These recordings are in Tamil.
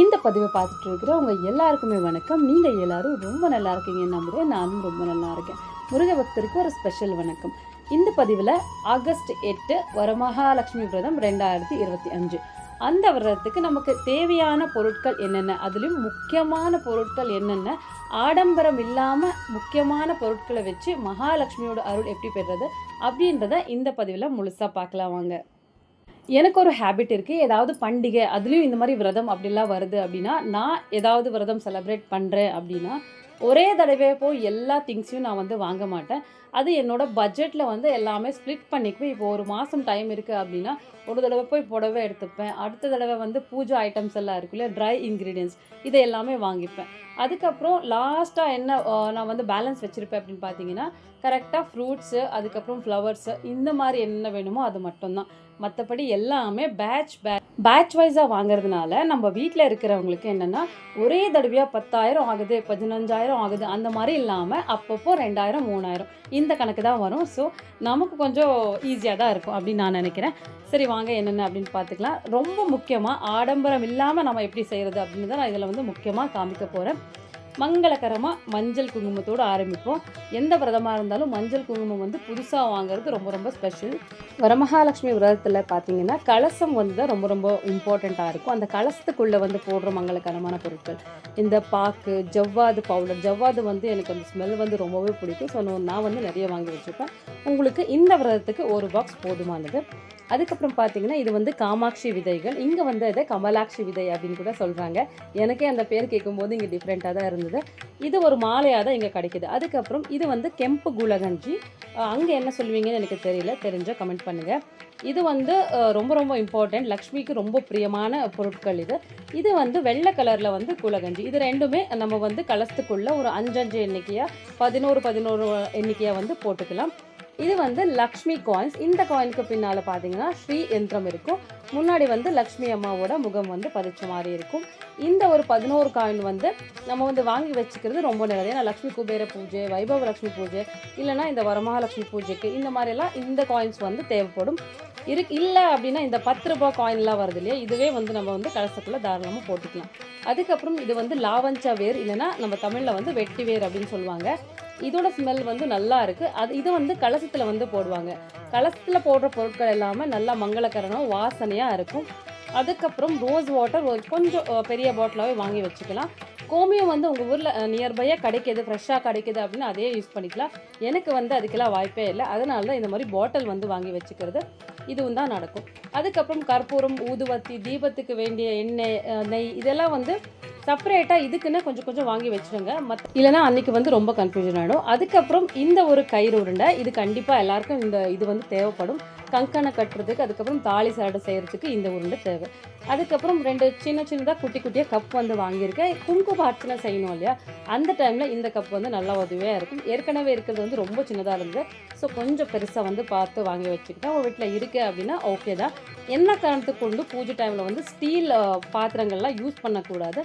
இந்த பதிவை பார்த்துட்டு இருக்கிற உங்கள் எல்லாருக்குமே வணக்கம். நீங்கள் எல்லாரும் ரொம்ப நல்லா இருக்கீங்கன்னு நம்புறேன் நானும் ரொம்ப நல்லா இருக்கேன். முருக பக்தருக்கு ஒரு ஸ்பெஷல் வணக்கம். இந்த பதிவில் ஆகஸ்ட் எட்டு வரமகாலட்சுமி விரதம் ரெண்டாயிரத்தி இருபத்தி அஞ்சு. அந்த விரதத்துக்கு நமக்கு தேவையான பொருட்கள் என்னென்ன? அதுலேயும் முக்கியமான பொருட்கள் என்னென்ன? ஆடம்பரம் இல்லாமல் முக்கியமான பொருட்களை வச்சு மகாலட்சுமியோட அருள் எப்படி பெறுறது அப்படின்றத இந்த பதிவில் முழுசாக பார்க்கலாம் வாங்க. எனக்கு ஒரு ஹேபிட் இருக்குது ஏதாவது பண்டிகை அதுலேயும் இந்த மாதிரி விரதம் அப்படிலாம் வருது அப்படின்னா நான் ஏதாவது விரதம் செலப்ரேட் பண்ணுறேன் அப்படின்னா ஒரே தடவை போய் எல்லா திங்ஸையும் நான் வந்து வாங்க மாட்டேன். அது என்னோடய பட்ஜெட்டில் வந்து எல்லாமே ஸ்ப்ளிட் பண்ணிக்குவேன். இப்போ ஒரு மாதம் டைம் இருக்குது அப்படின்னா ஒரு தடவை போய் புடவை எடுத்துப்பேன். அடுத்த தடவை வந்து பூஜை ஐட்டம்ஸ் எல்லாம் இருக்கு இல்லையா ட்ரை இன்க்ரீடியன்ஸ் இதை எல்லாமே வாங்கிப்பேன். அதுக்கப்புறம் லாஸ்ட்டாக என்ன நான் வந்து பேலன்ஸ் வச்சுருப்பேன் அப்படின்னு பார்த்தீங்கன்னா கரெக்டாக ஃப்ரூட்ஸு அதுக்கப்புறம் ஃப்ளவர்ஸு இந்த மாதிரி என்ன வேணுமோ அது மட்டும்தான். மற்றபடி எல்லாமே பேட்ச் பேட்ச் பேட்ச் வைஸாக வாங்குறதுனால நம்ம வீட்டில் இருக்கிறவங்களுக்கு என்னென்னா ஒரே தடவையாக பத்தாயிரம் ஆகுது பதினஞ்சாயிரம் ஆகுது அந்த மாதிரி இல்லாமல் அப்பப்போ ரெண்டாயிரம் மூணாயிரம் இந்த கணக்கு தான் வரும். ஸோ நமக்கு கொஞ்சம் ஈஸியாக தான் இருக்கும் அப்படின்னு நான் நினைக்கிறேன். சரி வாங்க என்னென்ன அப்படின்னு பார்த்துக்கலாம். ரொம்ப முக்கியமாக ஆடம்பரம் இல்லாமல் நம்ம எப்படி செய்கிறது அப்படின்னு தான் நான் இதில் வந்து முக்கியமாக காமிக்க போகிறேன் மங்களகரமாக மஞ்சள் குங்குமத்தோடு ஆரம்பிப்போம். எந்த விரதமாக இருந்தாலும் மஞ்சள் குங்குமம் வந்து புதுசாக வாங்குறது ரொம்ப ரொம்ப ஸ்பெஷல் வரமகாலட்சுமி விரதத்தில் பார்த்தீங்கன்னா கலசம் வந்து தான் ரொம்ப ரொம்ப இம்பார்ட்டண்ட்டாக இருக்கும். அந்த கலசத்துக்குள்ளே வந்து போடுற மங்களகரமான பொருட்கள். இந்த பாக்கு ஜவ்வாது பவுடர் ஜவ்வாது வந்து எனக்கு அந்த ஸ்மெல் வந்து ரொம்பவே பிடிக்கும். ஸோ நான் வந்து நிறைய வாங்கி வச்சுருப்பேன் உங்களுக்கு இந்த விரதத்துக்கு ஒரு பாக்ஸ் போதுமானது. அதுக்கப்புறம் பார்த்தீங்கன்னா இது வந்து காமாட்சி விதைகள். இங்கே வந்து இதை கமலாட்சி விதை அப்படின்னு கூட சொல்கிறாங்க எனக்கே அந்த பேர் கேட்கும்போது இங்கே டிஃப்ரெண்ட்டாக தான் இருந்தது. இது ஒரு மாலையாக தான் இங்கே கிடைக்குது. அதுக்கப்புறம் இது வந்து கெம்பு குலகஞ்சி. அங்கே என்ன சொல்லுவீங்கன்னு எனக்கு தெரியல. தெரிஞ்சால் கமெண்ட் பண்ணுங்கள் இது வந்து ரொம்ப ரொம்ப இம்பார்ட்டண்ட் லக்ஷ்மிக்கு ரொம்ப பிரியமான பொருட்கள் இது. இது வந்து வெள்ளை கலரில் வந்து குலகஞ்சி. இது ரெண்டுமே நம்ம வந்து கலசத்துக்குள்ளே ஒரு அஞ்சஞ்சு எண்ணிக்கையாக பதினோரு பதினோரு எண்ணிக்கையாக வந்து போட்டுக்கலாம். இது வந்து லக்ஷ்மி காயின்ஸ் இந்த காயினுக்கு பின்னால் பார்த்தீங்கன்னா ஸ்ரீ யந்திரம் இருக்கும். முன்னாடி வந்து லக்ஷ்மி அம்மாவோட முகம் வந்து பதிச்ச மாதிரி இருக்கும். இந்த ஒரு பதினோரு காயின் வந்து நம்ம வந்து வாங்கி வச்சுக்கிறது ரொம்ப நல்லது. ஏன்னா லக்ஷ்மி குபேர பூஜை வைபவ லக்ஷ்மி பூஜை இல்லைன்னா இந்த வரமகாலட்சுமி பூஜைக்கு இந்த மாதிரிலாம் இந்த காயின்ஸ் வந்து தேவைப்படும். இரு இல்லை அப்படின்னா இந்த பத்து ரூபாய் காயின்லாம் வருது இல்லையா? இதுவே வந்து நம்ம வந்து கலசக்குள்ளே தாராளமாக போட்டுக்கலாம். அதுக்கப்புறம் இது வந்து லாவஞ்சா வேர் இல்லைன்னா நம்ம தமிழில் வந்து வெட்டி வேர் அப்படின்னு சொல்லுவாங்க. இதோட ஸ்மெல் வந்து நல்லா இருக்குது அது இது வந்து கலசத்தில் வந்து போடுவாங்க. கலசத்தில் போடுற பொருட்கள் எல்லாமே நல்லா மங்களகரமாக வாசனையாக இருக்கும். அதுக்கப்புறம் ரோஸ் வாட்டர் ஒரு கொஞ்சம் பெரிய பாட்டிலாகவே வாங்கி வச்சுக்கலாம். கோமியம் வந்து உங்கள் ஊரில் நியர்பையாக கிடைக்கிது ஃப்ரெஷ்ஷாக கிடைக்கிது அப்படின்னு அதே யூஸ் பண்ணிக்கலாம். எனக்கு வந்து அதுக்கெல்லாம் வாய்ப்பே இல்லை. அதனால தான் இந்த மாதிரி பாட்டில் வந்து வாங்கி வச்சுக்கிறது. இதுவும் தான் நடக்கும். அதுக்கப்புறம் கற்பூரம் ஊதுவத்தி தீபத்துக்கு வேண்டிய எண்ணெய் நெய் இதெல்லாம் வந்து செப்பரேட்டாக இதுக்குன்னு கொஞ்சம் கொஞ்சம் வாங்கி வச்சுருங்க. மத் இல்லைனா அன்றைக்கி வந்து ரொம்ப கன்ஃபியூஷன் ஆகிடும் அதுக்கப்புறம் இந்த ஒரு கயிறு உருண்டை இது கண்டிப்பாக எல்லாருக்கும் இந்த இது வந்து தேவைப்படும். கங்கணை கட்டுறதுக்கு அதுக்கப்புறம் தாலி சாடை செய்கிறதுக்கு இந்த உருண்டை தேவை. அதுக்கப்புறம் ரெண்டு சின்ன சின்னதாக குட்டி குட்டியாக கப் வந்து வாங்கியிருக்கேன். குங்கும அர்ச்சனை செய்யணும் இல்லையா? அந்த டைமில் இந்த கப் வந்து நல்லா உதவியாக இருக்கும். ஏற்கனவே இருக்கிறது வந்து ரொம்ப சின்னதாக இருந்தது. ஸோ கொஞ்சம் பெருசாக வந்து பார்த்து வாங்கி வச்சுக்கிட்டேன். உங்கள் வீட்டில் இருக்கு அப்படின்னா ஓகே தான். என்ன காரணத்துக்கு கொண்டு பூஜை டைமில் வந்து ஸ்டீல் பாத்திரங்கள்லாம் யூஸ் பண்ணக்கூடாது.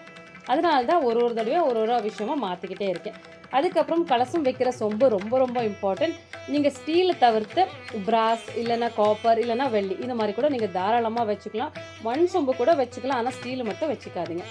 அதனால தான் ஒரு ஒரு தடவையும் ஒரு ஒரு விஷயமா மாற்றிக்கிட்டே இருக்கேன். அதுக்கப்புறம் கலசம் வைக்கிற சொம்பு ரொம்ப ரொம்ப இம்பார்ட்டன்ட் நீங்கள் ஸ்டீலை தவிர்த்து பிராஸ் இல்லைன்னா காப்பர் இல்லைன்னா வெள்ளி இந்த மாதிரி கூட நீங்கள் தாராளமாக வச்சுக்கலாம். மண் சொம்பு கூட வச்சுக்கலாம். ஆனால் ஸ்டீல் மட்டும் வச்சுக்காதீங்க.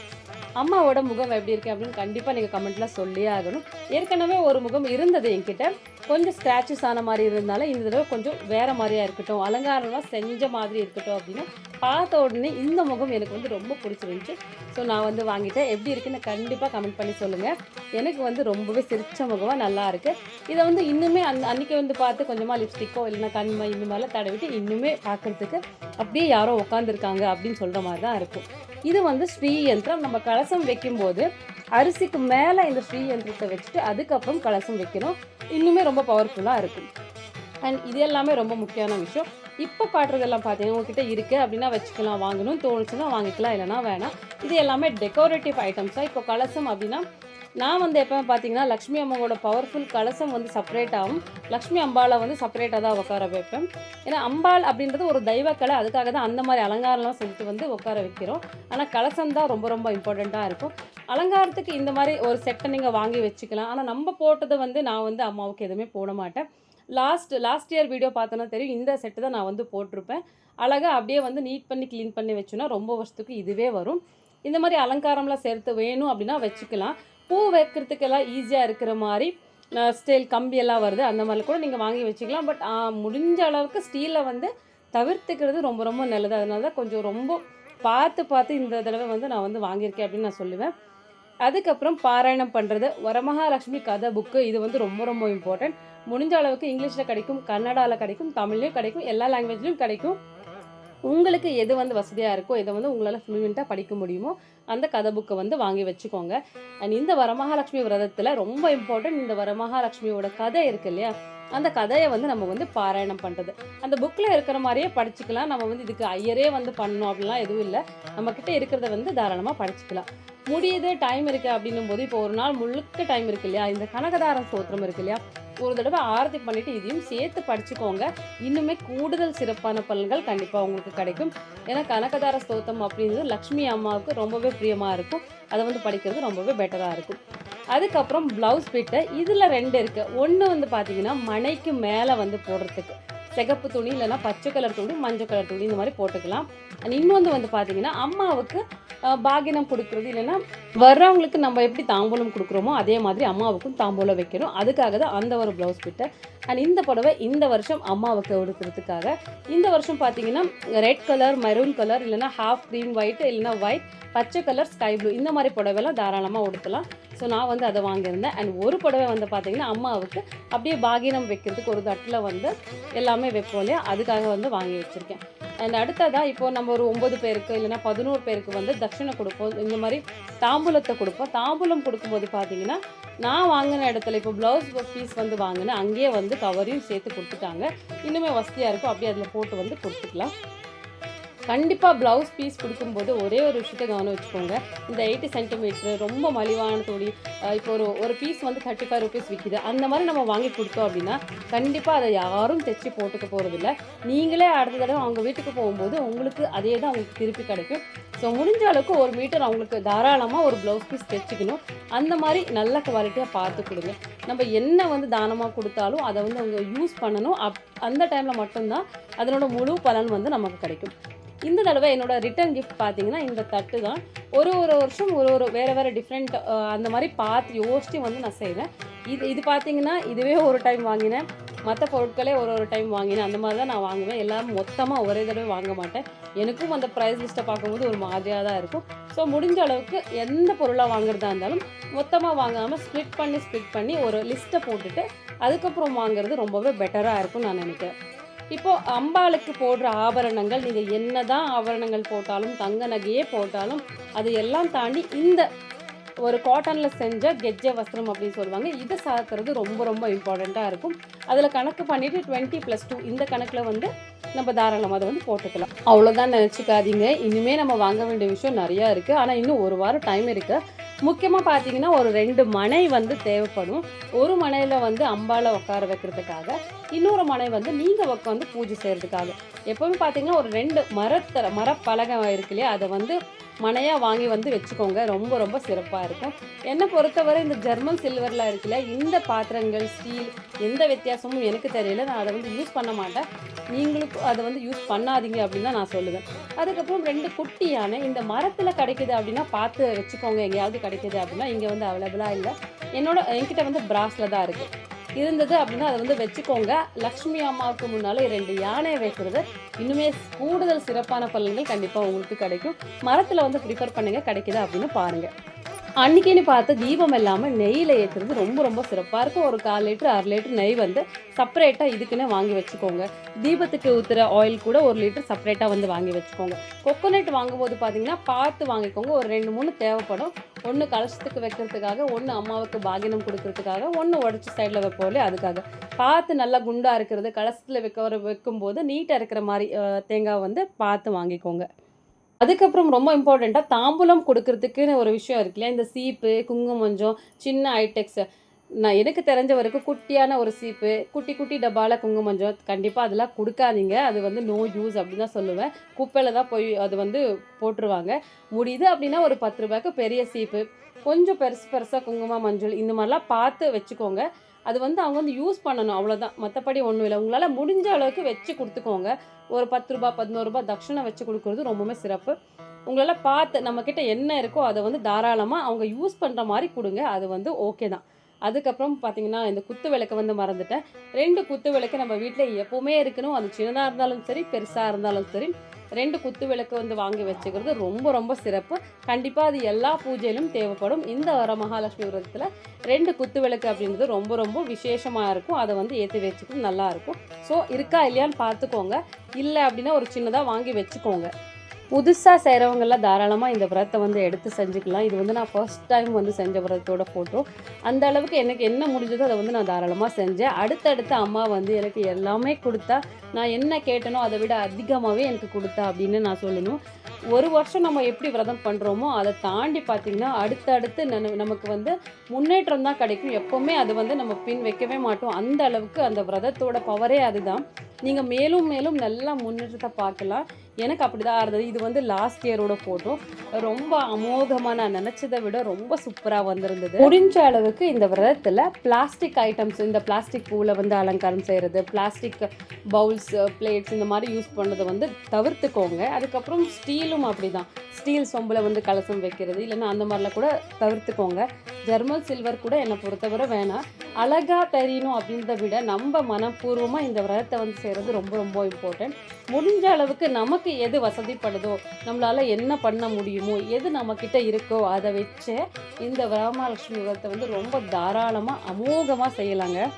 அம்மாவோட முகம் எப்படி இருக்கு அப்படின்னு கண்டிப்பாக நீங்கள் கமெண்ட்டில் சொல்லியே ஆகணும். ஏற்கனவே ஒரு முகம் இருந்தது என்கிட்ட. கொஞ்சம் ஸ்க்ராச்சஸ் ஆன மாதிரி இருந்தாலும் இந்த தடவை கொஞ்சம் வேறு மாதிரியா இருக்கட்டும் அலங்காரம்லாம் செஞ்ச மாதிரி இருக்கட்டும் அப்படின்னு பார்த்த உடனே இந்த முகம் எனக்கு வந்து ரொம்ப பிடிச்சிருந்துச்சு. ஸோ நான் வந்து வாங்கிட்டேன். எப்படி இருக்குன்னு கண்டிப்பாக கமெண்ட் பண்ணி சொல்லுங்கள் எனக்கு வந்து ரொம்பவே சிரிச்ச முகமாக நல்லா இருக்குது இதை வந்து இன்னுமே அந் அன்றைக்கி வந்து பார்த்து கொஞ்சமாக லிப்ஸ்டிக்கோ இல்லைன்னா கண்மை இந்த மாதிரிலாம் தடவிட்டு இன்னுமே பார்க்குறதுக்கு அப்படியே யாரோ உட்காந்துருக்காங்க அப்படின்னு சொல்கிற மாதிரி தான் இருக்கும். இது வந்து ஸ்ரீ யந்திரம். நம்ம கலசம் வைக்கும்போது அரிசிக்கு மேலே இந்த ஸ்ரீ யந்திரத்தை வச்சுட்டு அதுக்கப்புறம் கலசம் வைக்கணும். இன்னுமே ரொம்ப பவர்ஃபுல்லாக இருக்கும். அண்ட் இது எல்லாமே ரொம்ப முக்கியமான விஷயம். இப்போ காட்டுறதெல்லாம் பார்த்தீங்கன்னா உங்ககிட்ட இருக்குது அப்படின்னா வச்சுக்கலாம் வாங்கணும். தோணுச்சுன்னா வாங்கிக்கலாம் இல்லைனா வேணாம். இது எல்லாமே டெக்கரேட்டிவ் ஐட்டம்ஸாக இப்போ கலசம் அப்படின்னா நான் வந்து எப்போ பார்த்தீங்கன்னா லக்ஷ்மி அம்மாவோட பவர்ஃபுல் கலசம் வந்து செப்பரேட்டாகவும் லக்ஷ்மி அம்பாளை வந்து செப்பரேட்டாக தான் உட்கார வைப்பேன். ஏன்னா அம்பாள் அப்படின்றது ஒரு தெய்வக்கலை அதுக்காக தான் அந்த மாதிரி அலங்காரம்லாம் செஞ்சுட்டு வந்து உட்கார வைக்கிறோம். ஆனால் கலசம் தான் ரொம்ப ரொம்ப இம்பார்ட்டண்ட்டாக இருக்கும். அலங்காரத்துக்கு இந்த மாதிரி ஒரு செட்டை நீங்கள் வாங்கி வச்சுக்கலாம். ஆனால் நம்ம போட்டதை வந்து நான் வந்து அம்மாவுக்கு எதுவுமே போட மாட்டேன். லாஸ்ட் லாஸ்ட் இயர் வீடியோ பார்த்தோன்னா தெரியும் இந்த செட்டு தான் நான் வந்து போட்டிருப்பேன். அழகாக அப்படியே வந்து நீட் பண்ணி க்ளீன் பண்ணி வச்சோன்னா ரொம்ப வருஷத்துக்கு இதுவே வரும். இந்த மாதிரி அலங்காரம்லாம் சேர்த்து வேணும் அப்படின்னா வச்சுக்கலாம். பூ வைக்கிறதுக்கெல்லாம் ஈஸியாக இருக்கிற மாதிரி ஸ்டீல் கம்பியெல்லாம் வருது. அந்த மாதிரி கூட நீங்கள் வாங்கி வச்சுக்கலாம். பட் முடிஞ்ச அளவுக்கு ஸ்டீலை வந்து தவிர்த்துக்கிறது ரொம்ப ரொம்ப நல்லது. அதனால தான் கொஞ்சம் ரொம்ப பார்த்து பார்த்து இந்த தடவை வந்து நான் வந்து வாங்கியிருக்கேன் அப்படின்னு நான் சொல்லுவேன். அதுக்கப்புறம் பாராயணம் பண்ணுறது வரமகாலட்சுமி கதை புக்கு இது வந்து ரொம்ப ரொம்ப இம்பார்ட்டண்ட் முடிஞ்ச அளவுக்கு இங்கிலீஷில் கிடைக்கும் கன்னடாவில் கிடைக்கும் தமிழ்லையும் கிடைக்கும் எல்லா லாங்குவேஜ்லையும் கிடைக்கும். உங்களுக்கு எது வந்து வசதியாக இருக்கோ இதை வந்து உங்களால் ஃப்ளூயண்ட்டாக படிக்க முடியுமோ அந்த கதை புக்கை வந்து வாங்கி வச்சுக்கோங்க. அண்ட் இந்த வரமகாலட்சுமி விரதத்தில் ரொம்ப இம்பார்ட்டன்ட் இந்த வரமகாலட்சுமியோட கதை இருக்கு இல்லையா? அந்த கதையை வந்து நம்ம வந்து பாராயணம் பண்ணுறது அந்த புக்கில் இருக்கிற மாதிரியே படிச்சுக்கலாம். நம்ம வந்து இதுக்கு ஐயரே வந்து பண்ணணும் அப்படிலாம் எதுவும் இல்லை. நம்மக்கிட்ட இருக்கிறத வந்து தாராளமாக படிச்சுக்கலாம். முடியுது டைம் இருக்குது அப்படின்னும் போது இப்போ ஒரு நாள் முழுக்க டைம் இருக்கு இல்லையா? இந்த கனகதார சோத்திரம் இருக்கு இல்லையா? ஒரு தடவை ஆரத்தி பண்ணிட்டு இதையும் சேர்த்து படிச்சுக்கோங்க. இன்னுமே கூடுதல் சிறப்பான பலன்கள் கண்டிப்பாக உங்களுக்கு கிடைக்கும். ஏன்னா கனகதார ஸ்தோத்தம் அப்படிங்கிறது லக்ஷ்மி அம்மாவுக்கு ரொம்பவே பிரியமாக இருக்கும். அதை வந்து படிக்கிறது ரொம்பவே பெட்டராக இருக்கும். அதுக்கப்புறம் ப்ளவுஸ் பிட்டு இதில் ரெண்டு இருக்குது ஒன்று வந்து பார்த்தீங்கன்னா மனைக்கு மேலே வந்து போடுறதுக்கு. சிகப்பு துணி இல்லைன்னா பச்சை கலர் துணி மஞ்சள் கலர் துணி இந்த மாதிரி போட்டுக்கலாம். அண்ட் இன்னொன்று வந்து பார்த்தீங்கன்னா அம்மாவுக்கு பாகினம் கொடுக்குறது இல்லைன்னா வர்றவங்களுக்கு நம்ம எப்படி தாம்பூலம் கொடுக்குறோமோ அதே மாதிரி அம்மாவுக்கும் தாம்பூலம் வைக்கணும். அதுக்காக தான் அந்த ஒரு ப்ளவுஸ் பிட்டை. அண்ட் இந்த புடவை இந்த வருஷம் அம்மாவுக்கு உடுக்கிறதுக்காக. இந்த வருஷம் பார்த்தீங்கன்னா ரெட் கலர் மெரூன் கலர் இல்லைன்னா ஹாஃப் க்ரீன் ஒயிட் இல்லைன்னா ஒயிட் பச்சை கலர் ஸ்கை ப்ளூ இந்த மாதிரி புடவைலாம் தாராளமாக உடுத்தலாம். ஸோ நான் வந்து அதை வாங்கியிருந்தேன். அண்ட் ஒரு புடவை வந்து பார்த்தீங்கன்னா அம்மாவுக்கு அப்படியே பாகினம் வைக்கிறதுக்கு ஒரு தட்டில் வந்து எல்லாமே வைப்போம் இல்லையா? அதுக்காக வந்து வாங்கி வச்சுருக்கேன். அண்ட் அடுத்ததாக இப்போது நம்ம ஒரு ஒம்பது பேருக்கு இல்லைன்னா பதினோரு பேருக்கு வந்து தட்சிணை கொடுப்போம். இந்த மாதிரி தாம்பூலத்தை கொடுப்போம். தாம்பூலம் கொடுக்கும்போது பார்த்தீங்கன்னா நான் வாங்கின இடத்துல இப்போ ப்ளவுஸ் பீஸ் வந்து வாங்கினேன். அங்கேயே வந்து கவரையும் சேர்த்து கொடுத்துட்டாங்க. இன்னுமே வசதியாக இருக்கும். அப்படியே அதில் போட்டு வந்து கொடுத்துக்கலாம். கண்டிப்பாக ப்ளவுஸ் பீஸ் கொடுக்கும்போது ஒரே ஒரு விஷயத்தை கவனம் வச்சுக்கோங்க. இந்த எயிட்டி சென்டிமீட்ரு ரொம்ப மலிவான துணி இப்போ ஒரு ஒரு பீஸ் வந்து தேர்ட்டி ஃபைவ் ருபீஸ் விற்கிது அந்த மாதிரி நம்ம வாங்கி கொடுத்தோம் அப்படின்னா கண்டிப்பாக அதை யாரும் தைச்சி போட்டுக்க போகிறதில்ல நீங்களே அடுத்த தடவை அவங்க வீட்டுக்கு போகும்போது உங்களுக்கு அதே தான் அவங்களுக்கு திருப்பி கிடைக்கும். ஸோ முடிஞ்ச அளவுக்கு ஒரு மீட்டர் அவங்களுக்கு தாராளமாக ஒரு ப்ளவுஸ் பீஸ் தைச்சிக்கணும். அந்த மாதிரி நல்ல குவாலிட்டியாக பார்த்து கொடுங்க. நம்ம என்ன வந்து தானமாக கொடுத்தாலும் அதை வந்து அவங்க யூஸ் பண்ணணும். அப் அந்த டைமில் மட்டும்தான் அதனோட முழு பலன் வந்து நமக்கு கிடைக்கும். இந்த தடவை என்னோட ரிட்டர்ன் கிஃப்ட் பார்த்தீங்கன்னா இந்த தட்டு தான். ஒரு ஒரு வருஷம் ஒரு ஒரு வேறு வேறு டிஃப்ரெண்ட் அந்த மாதிரி பார்த்து யோசித்து வந்து நான் செய்வேன். இது இது பார்த்தீங்கன்னா இதுவே ஒரு டைம் வாங்கினேன். மற்ற பொருட்களே ஒரு ஒரு டைம் வாங்கினேன். அந்த மாதிரி தான் நான் வாங்குவேன். எல்லாரும் மொத்தமாக ஒரே தடவை வாங்க மாட்டேன். எனக்கும் அந்த ப்ரைஸ் லிஸ்ட்டை பார்க்கும்போது ஒரு மாதிரியாக தான் இருக்கும். ஸோ முடிஞ்ச அளவுக்கு எந்த பொருளாக வாங்குறதா இருந்தாலும் மொத்தமாக வாங்காமல் ஸ்ப்ளிட் பண்ணி ஸ்ப்ளிட் பண்ணி ஒரு லிஸ்ட்டை போட்டுட்டு அதுக்கப்புறம் வாங்குறது ரொம்பவே பெட்டராக இருக்கும்னு நான் நினைக்கிறேன். இப்போ அம்பாளுக்கு போடுற ஆபரணங்கள் நீங்கள் என்னதான் ஆபரணங்கள் போட்டாலும் தங்க நகையே போட்டாலும் அது எல்லாம் தாண்டி இந்த ஒரு காட்டனில் செஞ்ச கெஜ்ஜ வஸ்திரம் அப்படின்னு சொல்லுவாங்க. இதை சாத்துறது ரொம்ப ரொம்ப இம்பார்ட்டண்ட்டாக இருக்கும். அதில் கணக்கு பண்ணிவிட்டு டுவெண்ட்டி ப்ளஸ் டூ இந்த கணக்கில் வந்து நம்ம தாராளமாக அதை வந்து போட்டுக்கலாம். அவ்வளோதான் நினச்சிக்காதீங்க. இனிமேல் நம்ம வாங்க வேண்டிய விஷயம் நிறையா இருக்குது ஆனால் இன்னும் ஒரு வாரம் டைம் இருக்குது முக்கியமாக பார்த்தீங்கன்னா ஒரு ரெண்டு மனை வந்து தேவைப்படும். ஒரு மனையில் வந்து அம்பாவில் உட்கார வைக்கிறதுக்காக இன்னொரு மனை வந்து நீங்கள் உட்காந்து பூஜை செய்கிறதுக்காக எப்போவுமே பார்த்தீங்கன்னா ஒரு ரெண்டு மரத்தர மரப்பலகை இருக்கு இல்லையா? அதை வந்து மனையாக வாங்கி வந்து வச்சுக்கோங்க. ரொம்ப ரொம்ப சிறப்பாக இருக்கும். என்னை பொறுத்தவரை இந்த ஜெர்மன் சில்வரில் இருக்குல்ல இந்த பாத்திரங்கள் ஸ்டீல் எந்த வித்தியாசமும் எனக்கு தெரியல. நான் அதை வந்து யூஸ் பண்ண மாட்டேன். நீங்களும் அதை வந்து யூஸ் பண்ணாதீங்க அப்படின்னு தான் நான் சொல்லுவேன். அதுக்கப்புறம் ரெண்டு குட்டி யானை இந்த மரத்தில் கிடைக்குது அப்படின்னா பார்த்து வச்சுக்கோங்க எங்கேயாவது கிடைக்குது அப்படின்னா இங்கே வந்து அவைலபிளாக இல்லை. என்னோட என்கிட்ட வந்து பிராஸில் தான் இருக்குது இருந்தது அப்படின்னா அதை வந்து வச்சுக்கோங்க. லக்ஷ்மி அம்மாவுக்கு முன்னால் ரெண்டு யானையை வைக்கிறது இன்னுமே கூடுதல் சிறப்பான பலன்கள் கண்டிப்பாக உங்களுக்கு கிடைக்கும். மரத்தில் வந்து ப்ரிஃபர் பண்ணுங்கள் கிடைக்குதா அப்படின்னு பாருங்கள் அன்னைக்குன்னு பார்த்து தீபம் இல்லாமல் நெய்யில் ஏற்றுறது ரொம்ப ரொம்ப சிறப்பாக இருக்கும். ஒரு கால் லிட்டர் அரை லிட்டர் நெய் வந்து செப்பரேட்டாக இதுக்குன்னே வாங்கி வச்சுக்கோங்க. தீபத்துக்கு ஊற்றுற ஆயில் கூட ஒரு லிட்டர் செப்பரேட்டாக வந்து வாங்கி வச்சுக்கோங்க. கொக்கோனட் வாங்கும்போது பார்த்தீங்கன்னா பார்த்து வாங்கிக்கோங்க. ஒரு ரெண்டு மூணு தேவைப்படும். ஒன்று கலசத்துக்கு வைக்கிறதுக்காக ஒன்று அம்மாவுக்கு பாகினம் கொடுக்கறதுக்காக ஒன்று உடச்சி சைடில் வைப்போம்லே அதுக்காக. பார்த்து நல்லா குண்டாக இருக்கிறது கலசத்தில் வைக்க வைக்கும்போது நீட்டாக இருக்கிற மாதிரி தேங்காய் வந்து பார்த்து வாங்கிக்கோங்க. அதுக்கப்புறம் ரொம்ப இம்பார்ட்டண்ட்டாக தாம்பூலம் கொடுக்கறதுக்குன்னு ஒரு விஷயம் இருக்கு இல்லையா? இந்த சீப்பு குங்குமஞ்சம் சின்ன ஐடெக்ஸ். நான் எனக்கு தெரிஞ்ச வரைக்கும் குட்டியான ஒரு சீப்பு குட்டி குட்டி டப்பாவில் குங்குமஞ்சம் கண்டிப்பாக அதெல்லாம் கொடுக்காதீங்க. அது வந்து நோ யூஸ் அப்படின்னு தான் சொல்லுவேன். குப்பையில் தான் போய் அது வந்து போட்டுருவாங்க. முடியுது அப்படின்னா ஒரு பத்து ரூபாய்க்கு பெரிய சீப்பு கொஞ்சம் பெருசு பெருசாக குங்குமம் மஞ்சள் இந்த மாதிரிலாம் பார்த்து வச்சுக்கோங்க. அது வந்து அவங்க வந்து யூஸ் பண்ணணும் அவ்வளோதான் மற்றபடி ஒன்றும் இல்லை. உங்களால் முடிஞ்ச அளவுக்கு வச்சு கொடுத்துக்கோங்க. ஒரு பத்து ரூபா பதினோரு ரூபாய் தட்சிணை வச்சு கொடுக்குறது ரொம்பவுமே சிறப்பு. உங்களால் பார்த்து நம்மக்கிட்ட என்ன இருக்கோ அதை வந்து தாராளமாக அவங்க யூஸ் பண்ணுற மாதிரி கொடுங்க. அது வந்து ஓகே தான். அதுக்கப்புறம் பார்த்தீங்கன்னா இந்த குத்து விளக்கு வந்து மறந்துட்டேன். ரெண்டு குத்து விளக்கு நம்ம வீட்டில் எப்போவுமே இருக்கணும். அது சின்னதாக இருந்தாலும் சரி பெருசாக இருந்தாலும் சரி ரெண்டு குத்து விளக்கு வந்து வாங்கி வச்சுக்கிறது ரொம்ப ரொம்ப சிறப்பு. கண்டிப்பாக அது எல்லா பூஜையிலும் தேவைப்படும். இந்த வர மகாலட்சுமி விரதத்தில் ரெண்டு குத்து விளக்கு அப்படின்றது ரொம்ப ரொம்ப விசேஷமாக இருக்கும். அதை வந்து ஏற்றி வச்சுக்கிறது நல்லாயிருக்கும் ஸோ இருக்கா இல்லையான்னு பார்த்துக்கோங்க. இல்லை அப்படின்னா ஒரு சின்னதாக வாங்கி வச்சுக்கோங்க. புதுசாக செய்கிறவங்கெல்லாம் தாராளமாக இந்த விரதத்தை வந்து எடுத்து செஞ்சுக்கலாம். இது வந்து நான் ஃபர்ஸ்ட் டைம் வந்து செஞ்ச விரதத்தோட ஃபோட்டோ அந்த அளவுக்கு எனக்கு என்ன முடிஞ்சதோ அதை வந்து நான் தாராளமாக செஞ்சேன். அடுத்தடுத்து அம்மா வந்து எனக்கு எல்லாமே கொடுத்தா நான் என்ன கேட்டனோ அதை விட அதிகமாகவே எனக்கு கொடுத்தா அப்படின்னு நான் சொல்லணும். ஒரு வருஷம் நம்ம எப்படி விரதம் பண்ணுறோமோ அதை தாண்டி பார்த்திங்கன்னா அடுத்தடுத்து நன- நமக்கு வந்து முன்னேற்றம் தான் கிடைக்கும். எப்போவுமே அது வந்து நம்ம பின் வைக்கவே மாட்டோம். அந்த அளவுக்கு அந்த விரதத்தோட பவரே அதுதான். நீங்கள் மேலும் மேலும் நல்லா முன்னேற்றத்தை பார்க்கலாம். எனக்கு அப்படி தான் இருந்தது இது வந்து லாஸ்ட் இயரோட ஃபோட்டோ ரொம்ப அமோகமாக நான் நினச்சதை விட ரொம்ப சூப்பராக வந்திருந்தது. முடிஞ்ச அளவுக்கு இந்த விரதத்தில் பிளாஸ்டிக் ஐட்டம்ஸ் இந்த பிளாஸ்டிக் பூவில் வந்து அலங்காரம் செய்கிறது பிளாஸ்டிக் பவுல்ஸ் பிளேட்ஸ் இந்த மாதிரி யூஸ் பண்ணுறதை வந்து தவிர்த்துக்கோங்க. அதுக்கப்புறம் ஸ்டீலும் அப்படி தான் ஸ்டீல் சொம்பில் வந்து கலசம் வைக்கிறது இல்லைன்னா அந்த மாதிரிலாம் கூட தவிர்த்துக்கோங்க. ஜெர்மல் சில்வர் கூட என்னை பொறுத்தவரை வேணாம். அழகாக தெரியணும் அப்படின்றத விட நம்ம மனப்பூர்வமாக இந்த விரதத்தை வந்து செய்கிறது ரொம்ப ரொம்ப இம்பார்ட்டன்ட் முடிஞ்ச அளவுக்கு நமக்கு எது வசதிப்படுதோ நம்மளால் என்ன பண்ண முடியுமோ எது நம்மக்கிட்ட இருக்கோ அதை வச்சு இந்த வரமகாலட்சுமி விரதத்தை வந்து ரொம்ப தாராளமாக அமோகமாக செய்யலாங்க.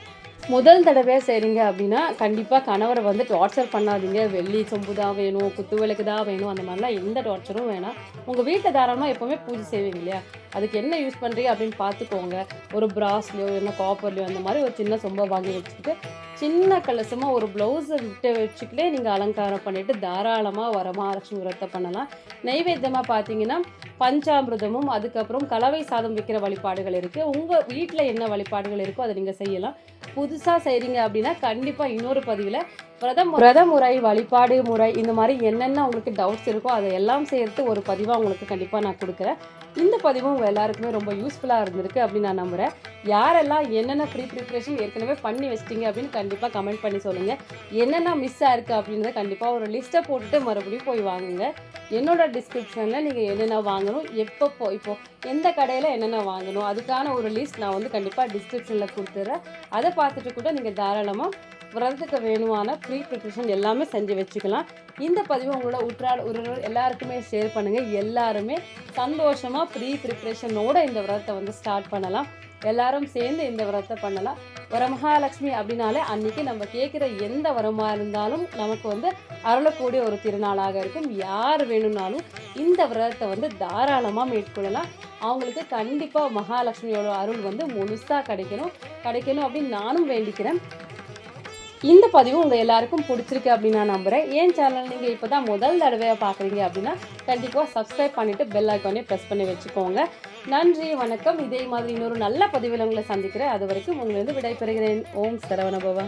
முதல் தடவையாக செய்கிறீங்க அப்படின்னா கண்டிப்பாக கணவரை வந்து டார்ச்சர் பண்ணாதீங்க. வெள்ளி சொம்பு தான் வேணும் குத்து விளக்கு தான் வேணும் அந்த மாதிரிலாம் எந்த டார்ச்சரும் வேணாம். உங்கள் வீட்டில் தாராளமாக எப்போவுமே பூஜை செய்வீங்க இல்லையா? அதுக்கு என்ன யூஸ் பண்ணுறீங்க அப்படின்னு பார்த்துக்கோங்க. ஒரு பிராஸ்லையோ இல்லை காப்பர்லையோ அந்த மாதிரி ஒரு சின்ன சொம்பை வாங்கி வச்சுக்கிட்டு சின்ன கலசமாக ஒரு ப்ளவுஸை விட்டு வச்சுக்கிட்டே நீங்கள் அலங்காரம் பண்ணிவிட்டு தாராளமாக வர மகாலட்சுமி பண்ணலாம். நைவேத்தியமாக பார்த்தீங்கன்னா பஞ்சாமிர்தமும் அதுக்கப்புறம் கலவை சாதம் வைக்கிற வழிபாடுகள் இருக்குது உங்கள் வீட்டில் என்ன வழிபாடுகள் இருக்கோ அதை நீங்கள் செய்யலாம். புதுசாக செய்கிறீங்க அப்படின்னா கண்டிப்பாக இன்னொரு பதிவில் விரதம் விரத முறை வழிபாடு முறை இந்த மாதிரி என்னென்ன உங்களுக்கு டவுட்ஸ் இருக்கோ அதை எல்லாம் சேர்த்து ஒரு பதிவாக உங்களுக்கு கண்டிப்பாக நான் கொடுக்குறேன். இந்த பதிவும் உங்கள் எல்லாருக்குமே ரொம்ப யூஸ்ஃபுல்லாக இருந்திருக்கு அப்படின்னு நான் நம்புகிறேன் யாரெல்லாம் என்னென்ன ப்ரீ ப்ரிப்ரேஷன் ஏற்கனவே பண்ணி வச்சிட்டீங்க அப்படின்னு கண்டிப்பாக கமெண்ட் பண்ணி சொல்லுங்கள் என்னென்ன மிஸ் ஆயிருக்கு அப்படின்றத கண்டிப்பாக ஒரு லிஸ்ட்டை போட்டுட்டு மறுபடியும் போய் வாங்குங்க. என்னோட டிஸ்கிரிப்ஷனில் நீங்கள் என்னென்ன வாங்கணும் எப்போ இப்போது இப்போ எந்த கடையில் என்னென்ன வாங்கணும் அதுக்கான ஒரு லிஸ்ட் நான் வந்து கண்டிப்பாக டிஸ்கிரிப்ஷனில் கொடுத்துட்றேன் அதை பார்த்துட்டு கூட நீங்கள் தாராளமாக விரதத்துக்கு வேணுமான ப்ரீ ப்ரிப்ரேஷன் எல்லாமே செஞ்சு வச்சுக்கலாம். இந்த பதிவை உங்களோட உற்றார் உறவினர் எல்லாருக்குமே ஷேர் பண்ணுங்கள் எல்லாருமே சந்தோஷமாக ப்ரீ ப்ரிப்ரேஷனோட இந்த விரதத்தை வந்து ஸ்டார்ட் பண்ணலாம். எல்லாரும் சேர்ந்து இந்த விரதத்தை பண்ணலாம். வரமகாலட்சுமி அப்படின்னாலே அன்னைக்கு நம்ம கேட்குற எந்த வரமாக இருந்தாலும் நமக்கு வந்து அருளக்கூடிய ஒரு திருநாளாக இருக்கும். யார் வேணும்னாலும் இந்த விரதத்தை வந்து தாராளமாக மேற்கொள்ளலாம். அவங்களுக்கு கண்டிப்பாக மகாலட்சுமியோட அருள் வந்து முழுசாக கிடைக்கணும். கிடைக்கணும் அப்படின்னு நானும் வேண்டிக்கிறேன். இந்த பதிவு உங்கள் எல்லாருக்கும் பிடிச்சிருக்கு அப்படின்னு நான் நம்புகிறேன் என் சேனல் நீங்கள் இப்போ தான் முதல் தடவையாக பார்க்குறீங்க அப்படின்னா கண்டிப்பாக சப்ஸ்கிரைப் பண்ணிவிட்டு பெல் ஐக்கானே ப்ரெஸ் பண்ணி வச்சுக்கோங்க. நன்றி வணக்கம். இதே மாதிரி இன்னொரு நல்ல பதிவில் உங்களை சந்திக்கிறேன். அது வரைக்கும் உங்களிருந்து விடைபெறுகிறேன். ஓம் சரவணபவா